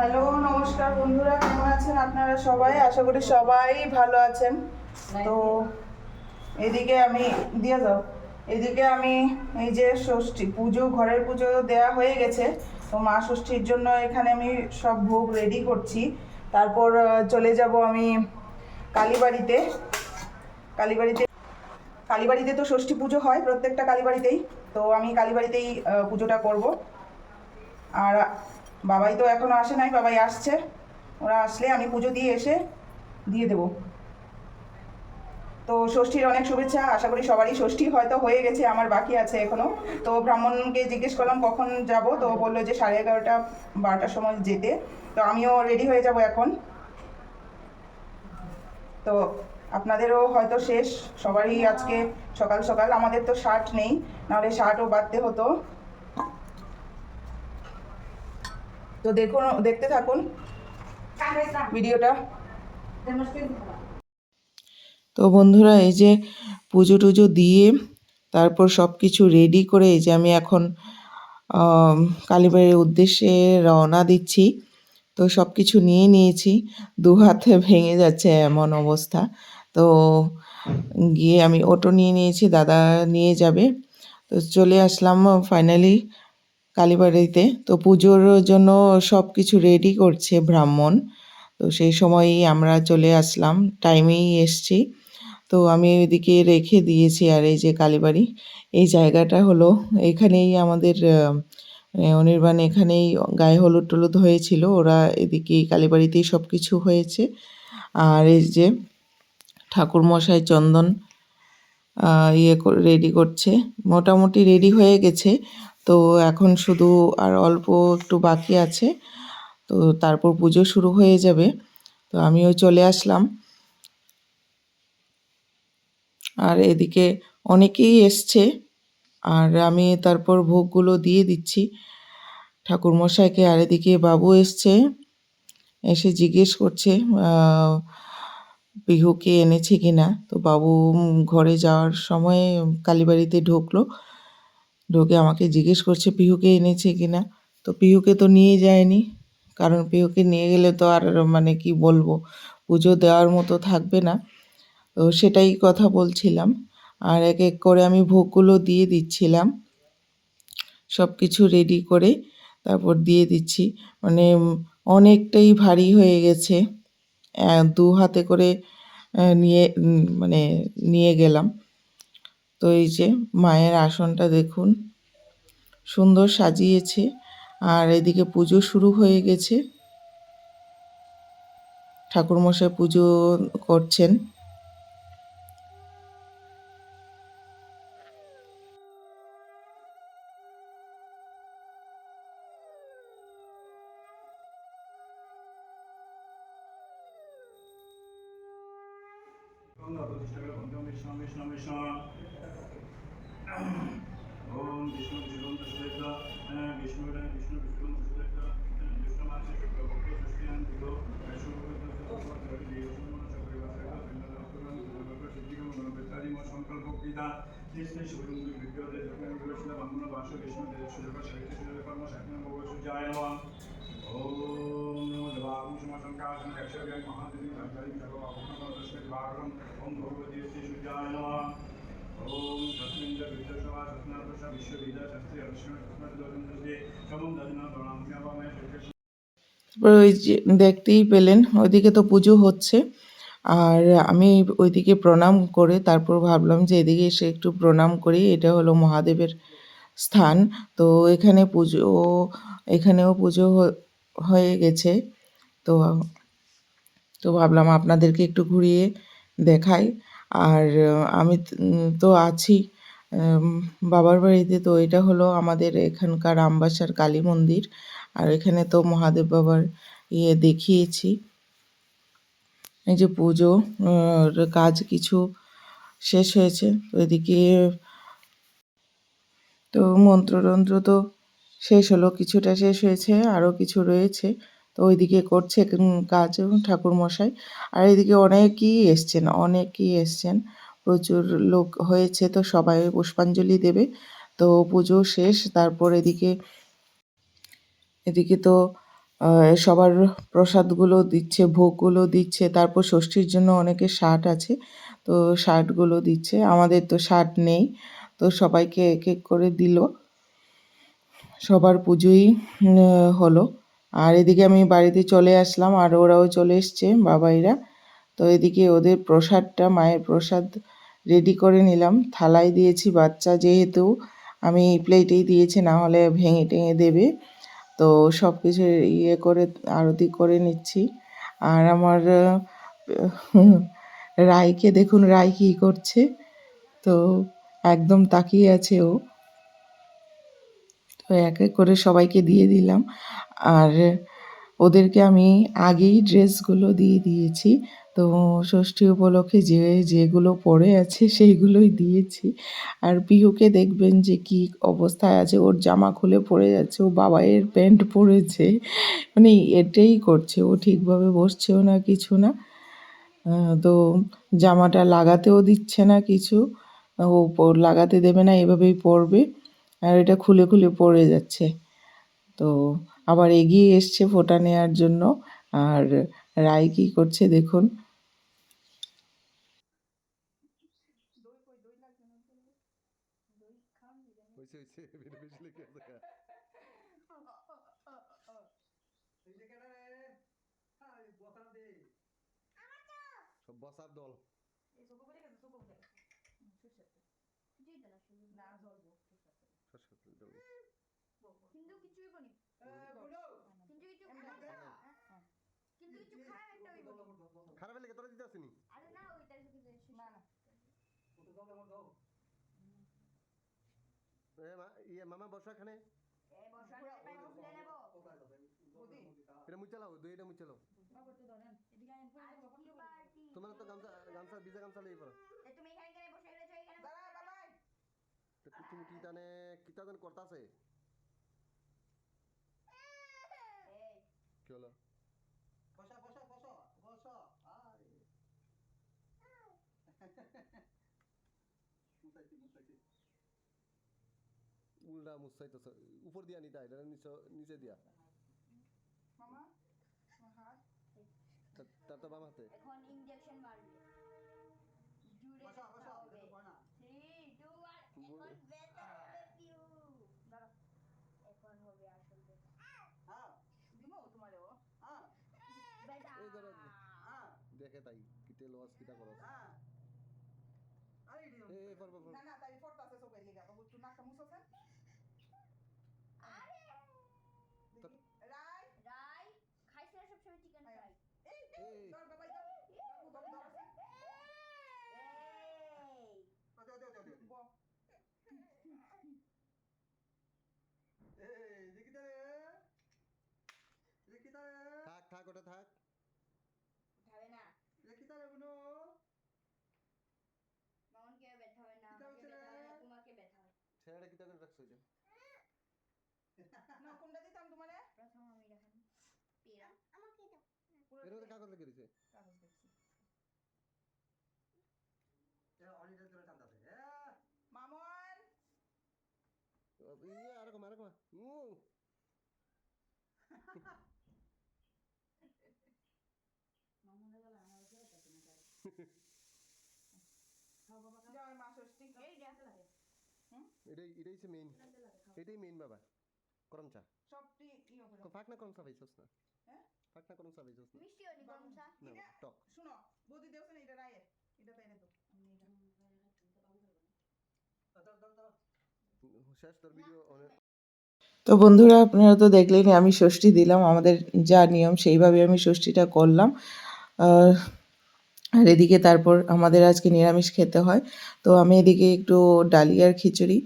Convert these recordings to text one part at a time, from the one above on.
Hello নমস্কার বন্ধুরা কেমন আছেন আপনারা সবাই? আশা করি সবাই ভালো আছেন। তো এদিকে আমি দিয়ে যাও। এদিকে আমি এই যে ষষ্ঠী পুজো ঘরের পুজো দেওয়া হয়ে গেছে। তো মা ষষ্ঠীর জন্য এখানে আমি সব ভোগ রেডি করছি। তারপর চলে যাব আমি কালীবাড়িতে। কালীবাড়িতে কালীবাড়িতে তো ষষ্ঠী পুজো হয় প্রত্যেকটা কালীবাড়িতেই। তো আমি কালীবাড়িতেই পুজোটা করব। আর বাবাই তো এখনও আসে নাই, বাবাই আসছে। ওরা আসলে আমি পুজো দিয়ে এসে দিয়ে দেব। তো ষষ্ঠীর অনেক শুভেচ্ছা, আশা করি সবারই ষষ্ঠী হয়তো হয়ে গেছে, আমার বাকি আছে এখনও। তো ব্রাহ্মণকে জিজ্ঞেস করলাম কখন যাব, তো বলল যে সাড়ে এগারোটা, বারোটার সময় যেতে। তো আমিও রেডি হয়ে যাব এখন। তো আপনাদেরও হয়তো শেষ, সবারই আজকে সকাল সকাল, আমাদের তো শার্ট নেই, নাহলে শার্টও বাঁধতে হতো। তো দেখুন, দেখতে থাকুন ভিডিওটা। তো বন্ধুরা, এই যে পুজো টুজো দিয়ে তারপর সব কিছু রেডি করে এই যে আমি এখন কালীবাড়ির উদ্দেশ্যে রওনা দিচ্ছি। তো সব কিছু নিয়ে নিয়েছি, দু হাতে ভেঙে যাচ্ছে এমন অবস্থা। তো গিয়ে আমি অটো নিয়ে নিয়েছি, দাদা নিয়ে যাবে। তো চলে আসলাম ফাইনালি কালীবাড়িতে। তো পুজোর জন্য সব কিছু রেডি করছে ব্রাহ্মণ। তো সেই সময়ই আমরা চলে আসলাম টাইমেই এসছি। তো আমি ওইদিকে রেখে দিয়েছি আর এই যে কালীবাড়ি। এই জায়গাটা হলো এখানেই আমাদের অনির্বাণ এখানেই গায়ে হলুদ টলুদ হয়েছিল। ওরা এদিকে কালীবাড়িতেই সব কিছু হয়েছে। আর এই যে ঠাকুর মশাই চন্দন ইয়ে রেডি করছে। মোটামুটি রেডি হয়ে গেছে। তো এখন শুধু আর অল্প একটু বাকি আছে। তো তারপর পুজো শুরু হয়ে যাবে। তো আমিও চলে আসলাম। আর এদিকে অনেকেই এসছে। আর আমি তারপর ভোগগুলো দিয়ে দিচ্ছি। ঠাকুরমশাইকে আর এদিকে বাবু এসছে। এসে জিজ্ঞেস করছে বিহুকে এনেছে কিনা। তো বাবু ঘরে যাওয়ার সময় কালীবাড়িতে ঢুকলো। ঢুকে আমাকে জিজ্ঞেস করছে, পিহুকে এনেছে কিনা তো পিহুকে তো নিয়ে যায়নি। কারণ পিহুকে নিয়ে গেলে তো আর মানে কি বলব, পুজো দেওয়ার মতো থাকবে না। তো সেটাই কথা বলছিলাম। আর এক এক করে আমি ভোগগুলো দিয়ে দিচ্ছিলাম। সব কিছু রেডি করে তারপর দিয়ে দিচ্ছি। মানে অনেকটাই ভারী হয়ে গেছে। দু হাতে করে নিয়ে মানে নিয়ে গেলাম। তো এই যে মায়ের আসনটা দেখুন, সুন্দর সাজিয়েছে। আর এদিকে পুজো শুরু হয়ে গেছে। ঠাকুরমশাই পুজো করছেন। ओम विष्णु विष्णु सुदेवता विष्णु विष्णु विष्णु सुदेवता विष्णु मानसिक प्रभु सृष्टि अंतिको विष्णु देव শুক্লপক্ষ ষষ্ঠীয়ান দিগো সংকল্পকৃতা কৃষ্ণ শিবরুন্দ বিগ্রহে যখন বিষ্ণু ব্রাহ্মণ বাস বিষ্ণু দেব সুযোগ সাহিত্য সুযোগ কর্ম সাক্ষণ ভগব সুজায় নমঃ। ওম নমো দেবাহুম সমাসংকাশং একশব্যাং মহাদেবী ধর্মকারী সর্ববাহুম তস্मै দিবাকরম ওম ভগবতী শ্রী সূর্যায় নমঃ। ওম তস্মিन् চ বিদ্যসভা সস্নাতসা বিশ্ববিদ্যা শাস্ত্রী অনুষ্ঠিত তস্মাদ্দোষে সমম দধিনা প্রণাম্যাবাময় সৈকৃষ্ণ তারপর ওই যে দেখতেই পেলেন, ওইদিকে তো পুজো হচ্ছে। আর আমি ওইদিকে প্রণাম করে তারপর ভাবলাম যে এদিকে এসে একটু প্রণাম করি, এটা হলো মহাদেবের স্থান। তো এখানে পুজো এখানেও পুজো হয়ে গেছে। তো তো ভাবলাম আপনাদেরকে একটু ঘুরিয়ে দেখাই। আর আমি তো- আছি বাবার বাড়িতে। তো এটা হলো আমাদের এখানকার আমবাসার কালী মন্দির। আর এখানে তো মহাদেব বাবার ইয়ে দেখিয়েছি। এই যে পুজো কাজ কিছু শেষ হয়েছে তো এদিকে তো মন্ত্রতন্ত্র তো শেষ হলো, কিছুটা শেষ হয়েছে, আরও কিছু রয়েছে, তো ওইদিকে করছে কাজ ঠাকুর মশাই আর এদিকে অনেকেই এসছেন অনেকেই এসছেন, প্রচুর লোক হয়েছে, তো সবাই পুষ্পাঞ্জলি দেবে, তো পুজো শেষ, তারপর এদিকে এদিকে তো আহ, সবার প্রসাদগুলো দিচ্ছে ভোগগুলো দিচ্ছে তারপর ষষ্ঠীর জন্য অনেকে শার্ট আছে তো শার্টগুলো দিচ্ছে আমাদের তো শার্ট নেই তো সবাইকে এক এক করে দিল। সবার পুজোই হলো। আর এদিকে আমি বাড়িতে চলে আসলাম আর ওরাও চলে এসছে বাবাইরা। তো এদিকে ওদের প্রসাদটা মায়ের প্রসাদ রেডি করে নিলাম। থালায় দিয়েছি বাচ্চা যেহেতু আমি প্লেটেই দিয়েছি না হলে ভেঙে টেঙে দেবে। তো সব কিছু ইয়ে করে, আরতি করে নিচ্ছি। আর আমার রায়কে দেখুন, রায় কী করছে? তো একদম তাকিয়ে আছে ও। তো এক এক করে সবাইকে দিয়ে দিলাম। আর ওদেরকে আমি আগেই ড্রেসগুলো দিয়ে দিয়েছি। তো ষষ্ঠী উপলক্ষে যে যেগুলো পরে আছে সেইগুলোই দিয়েছি। আর পিহুকে দেখবেন যে কি অবস্থায় আছে, ওর জামা খুলে পড়ে যাচ্ছে, ও বাবাইয়ের প্যান্ট পরেছে। মানে এটাই করছে, ও ঠিকভাবে বসছেও না কিছু না। তো জামাটা লাগাতেও দিচ্ছে না কিছু, ও লাগাতে দেবে না, এভাবেই পরবে। আর এটা খুলে খুলে পড়ে যাচ্ছে। তো আবার এগিয়ে এসছে ফোঁটা নেওয়ার জন্য। আর রায় কী করছে দেখুন হয়েছে হয়েছে বেশি বেশি লেগে আছে সব বসার দল। কিন্তু কিছুই বনি কিন্তু কিছু কিন্তু কিছু খায় একটা ওই খারাপ লেগে তোরা দিতে আসেনি আরে না ওইটা কিছু না না এ মা ইয়ে মামা বসো এখানে। এ বসলে নেব এটা মুচালাও দুই এটা মুচালাও আজ কি পার্টি তোমার তো গামছা গামছা ভিজা গামছা পড়ো এ তুমি এখানে কেন বসে রয়েছো এখানে দাঁড়ায় বাবাই তো কুচি মুচি টানে কিতা যেন করতাছে কি হলো? বসা বসা বসা বসা। আরে মুসাইছি মুসাইছি উল্টা মুসাই তো উপর দিয়া নিতা এটা নিচে নিচে দিয়া। মামা? তার তো বাম হাতে। এখন ইনজেকশন মারবে। জুড়ে বসা বসা হবে। এটা তো হয় না 3 2 1 এখন ব্যথা হবে পিউ দাঁড়া এখন হবে আসল ব্যথা হ্যাঁ। দিমো হ্যাঁ। ব্যথা এই ধরো। হ্যাঁ। দেখে তাই কিতে লস কিতা করো হ্যাঁ। আরে ইডিও এ এ পর পর না না তাই ফোরটাছে চোখের লিগা তো একটু নাকটা মুছছেন আরে দেখি রাই রাই খাইছে না সবসময় চিকেন আয়। ফ্রাই এই এই। ধর বাবাই ধর বাবু ধর ধর এই দে দে দে দে ব এই দেখিতা রে দেখিতা রে থাক থাক ওটা থাক। উঠাবে না। বুনো। মামনকে ব্যথা হয় না। তোমাকে ব্যথা হয় ছেড়ে কিতা করে রাখছো এটা না কোনটা দিতাম তোমারে? প্রথম আমি রাখেন পেরা। আমাকে দাও। এর মধ্যে কাগজ লেগে রয়েছে কাগজ দেখছি এ অনিটা ধরে টানতাছে এ মামন ইয়ে আরকম আরকম উ এটাই এটাই হচ্ছে মেইন এটাই মেইন বাবা করমচা সবটি ইয়ে করে তো ফাঁক না করমচা পাইছস না হ্যাঁ? ফাঁক না করমচা পাইছস না মিষ্টি না টক শুনো বৌদি দেওছে না এটা রায়ে এটা তো ধর শেষ তোর ভিডিও অনেক তো বন্ধুরা আপনারা তো দেখলেনই আমি ষষ্ঠী দিলাম। আমাদের যা নিয়ম সেইভাবে আমি ষষ্ঠীটা করলাম। আর আর এদিকে তারপর আমাদের আজকে নিরামিষ খেতে হয়। তো আমি এদিকে একটু ডালিয়ার খিচুড়ি।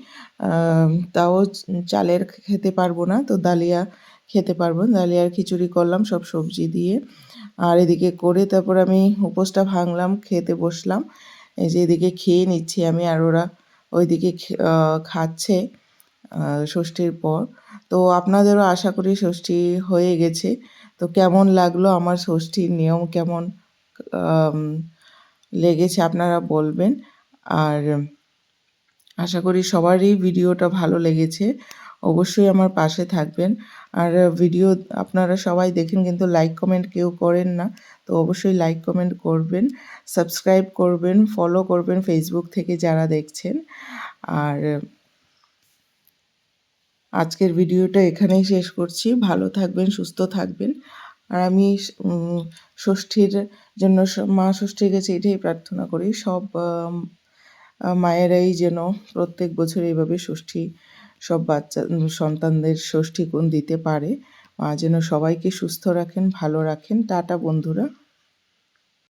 তাও চালের খেতে পারব না তো ডালিয়া খেতে পারব। ডালিয়ার খিচুড়ি করলাম সব সবজি দিয়ে। আর এদিকে করে তারপর আমি উপোসটা ভাঙলাম খেতে বসলাম। এই যে এদিকে খেয়ে নিচ্ছি আমি আর ওরা ওইদিকে খাচ্ছে ষষ্ঠীর পর। তো আপনাদেরও আশা করি ষষ্ঠী হয়ে গেছে। তো কেমন লাগল আমার ষষ্ঠীর নিয়ম? কেমন লেগেছে আপনারা বলবেন। আর আশা করি সবারই ভিডিওটা ভালো লেগেছে। অবশ্যই আমার পাশে থাকবেন। আর ভিডিও আপনারা সবাই দেখেন, কিন্তু লাইক কমেন্ট কেউ করেন না। তো অবশ্যই লাইক কমেন্ট করবেন সাবস্ক্রাইব করবেন ফলো করবেন ফেসবুক থেকে যারা দেখছেন। আর আজকের ভিডিওটা এখানেই শেষ করছি। ভালো থাকবেন, সুস্থ থাকবেন। আর আমি ষষ্ঠীর জন্য মা ষষ্ঠীর কাছে এটাই প্রার্থনা করি, সব মায়েরাই যেন প্রত্যেক বছর এইভাবে ষষ্ঠী সব বাচ্চা সন্তানদের ষষ্ঠী দিতে পারে। মা যেন সবাইকে সুস্থ রাখেন, ভালো রাখেন। টাটা বন্ধুরা।